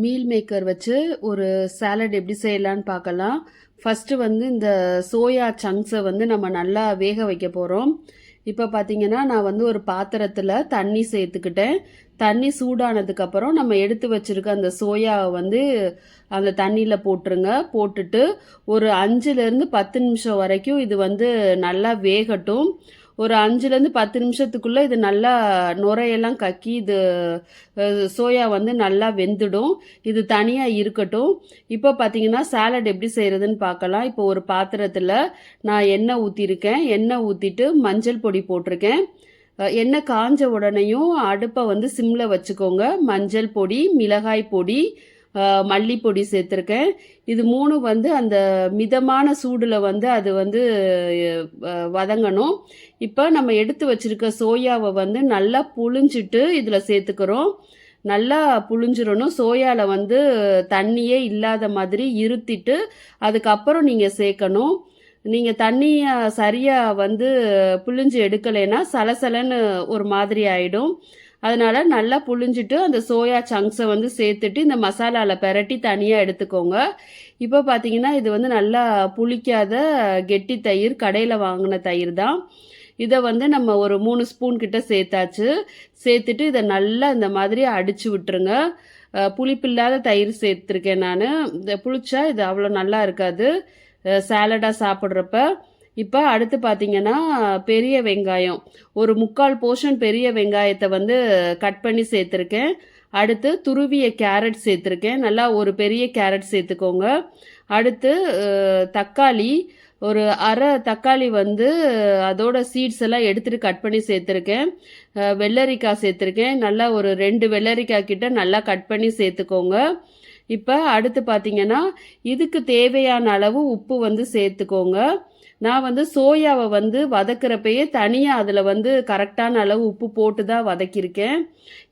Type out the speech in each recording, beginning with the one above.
Meal maker வச்சு ஒரு salad எப்படி செய்யலான்னு பார்க்கலாம். ஃபஸ்ட்டு வந்து இந்த சோயா சங்க்ஸை வந்து நம்ம நல்லா வேக வைக்க போகிறோம் இப்போ பார்த்தீங்கன்னா நான் வந்து ஒரு பாத்திரத்தில் தண்ணி சேர்த்துக்கிட்டேன். தண்ணி சூடானதுக்கப்புறம் நம்ம எடுத்து வச்சிருக்க அந்த சோயாவை வந்து அந்த தண்ணியில் போட்டுருங்க. போட்டுட்டு ஒரு அஞ்சுலேருந்து பத்து நிமிஷம் வரைக்கும் இது வந்து நல்லா வேகட்டும். ஒரு அஞ்சுலேருந்து பத்து நிமிஷத்துக்குள்ளே இது நல்லா நுரையெல்லாம் கக்கி இது சோயா வந்து நல்லா வெந்துடும். இது தனியாக இருக்கட்டும். இப்போ பார்த்தீங்கன்னா சாலட் எப்படி செய்கிறதுன்னு பார்க்கலாம் இப்போ ஒரு பாத்திரத்தில் நான் எண்ணெய் ஊற்றிருக்கேன் எண்ணெய் ஊற்றிட்டு மஞ்சள் பொடி போட்டிருக்கேன். எண்ணெய் காஞ்ச உடனேயும் அடுப்பை வந்து சிம்மில் வச்சுக்கோங்க. மஞ்சள் பொடி மிளகாய் பொடி மல்லிப்பொடி சேர்த்துருக்கேன். இது மூணும் வந்து அந்த மிதமான சூடில் வந்து அது வந்து வதங்கணும். இப்போ நம்ம எடுத்து வச்சிருக்க சோயாவை வந்து நல்லா புழிஞ்சிட்டு இதில் சேர்த்துக்கிறோம். நல்லா புழிஞ்சிடணும். சோயாவில் வந்து தண்ணியே இல்லாத மாதிரி இருத்திட்டு அதுக்கப்புறம் நீங்கள் சேர்க்கணும். நீங்கள் தண்ணியை சரியாக வந்து புழிஞ்சு எடுக்கலைன்னா சலசலன்னு ஒரு மாதிரி ஆகிடும் அதனால நல்லா புழிஞ்சிட்டு அந்த சோயா சங்க்ஸை வந்து சேர்த்துட்டு இந்த மசாலாவில் பெரட்டி தனியாக எடுத்துக்கோங்க. இப்போ பார்த்தீங்கன்னா இது வந்து நல்லா புளிக்காத கெட்டி தயிர் கடையில் வாங்கின தயிர் தான். இதை வந்து நம்ம ஒரு மூணு ஸ்பூன் கிட்ட சேர்த்தாச்சு. சேர்த்துட்டு இதை நல்லா இந்த மாதிரி அடிச்சு விட்டுருங்க. புளிப்பில்லாத தயிர் சேர்த்துருக்கேன் நான். இந்த புளிச்சா இது அவ்வளோ நல்லா இருக்காது. சாலடாக சாப்பிட்றப்ப. இப்போ அடுத்து பார்த்தீங்கன்னா பெரிய வெங்காயம். ஒரு முக்கால் போர்ஷன் பெரிய வெங்காயத்தை வந்து கட் பண்ணி சேர்த்துருக்கேன். அடுத்து துருவிய கேரட் சேர்த்துருக்கேன். நல்லா ஒரு பெரிய கேரட் சேர்த்துக்கோங்க. அடுத்து தக்காளி. ஒரு அரை தக்காளி வந்து அதோட சீட்ஸ் எல்லாம் எடுத்துட்டு கட் பண்ணி சேர்த்துருக்கேன். வெள்ளரிக்காய் சேர்த்துருக்கேன். நல்லா ஒரு ரெண்டு வெள்ளரிக்காய் கிட்ட நல்லா கட் பண்ணி சேர்த்துக்கோங்க. இப்போ அடுத்து பார்த்தீங்கன்னா இதுக்கு தேவையான அளவு உப்பு வந்து சேர்த்துக்கோங்க. நான் வந்து சோயாவை வந்து வதக்குறப்பயே தனியாக அதில் வந்து கரெக்டான அளவு உப்பு போட்டு தான் வதக்கியிருக்கேன்.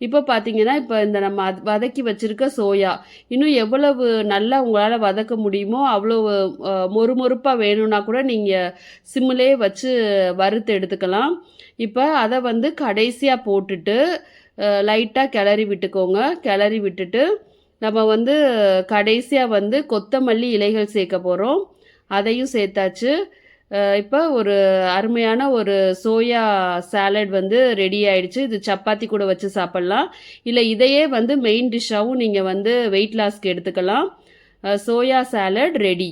இப்போ பார்த்தீங்கன்னா இப்போ இந்த நம்ம வதக்கி வச்சுருக்க சோயா இன்னும் எவ்வளவு நல்லா உங்களால் வதக்க முடியுமோ அவ்வளோ மொறுமொறுப்பாக வேணும்னா கூட நீங்கள் சிம்மிலே வச்சு வறுத்து எடுத்துக்கலாம். இப்போ அதை வந்து கடைசியாக போட்டுட்டு லைட்டாக கிளறி விட்டுக்கோங்க. கிளறி விட்டுட்டு நம்ம வந்து கடைசியாக வந்து கொத்தமல்லி இலைகள் சேர்க்க போகிறோம் அதையும் சேர்த்தாச்சு. இப்போ ஒரு அருமையான ஒரு சோயா சாலட் வந்து ரெடி ஆயிடுச்சு. இது சப்பாத்தி கூட வச்சு சாப்பிட்லாம். இல்லை இதையே வந்து மெயின் டிஷ்ஷாகவும் நீங்கள் வந்து வெயிட் லாஸ்க்கு எடுத்துக்கலாம். Soya salad ready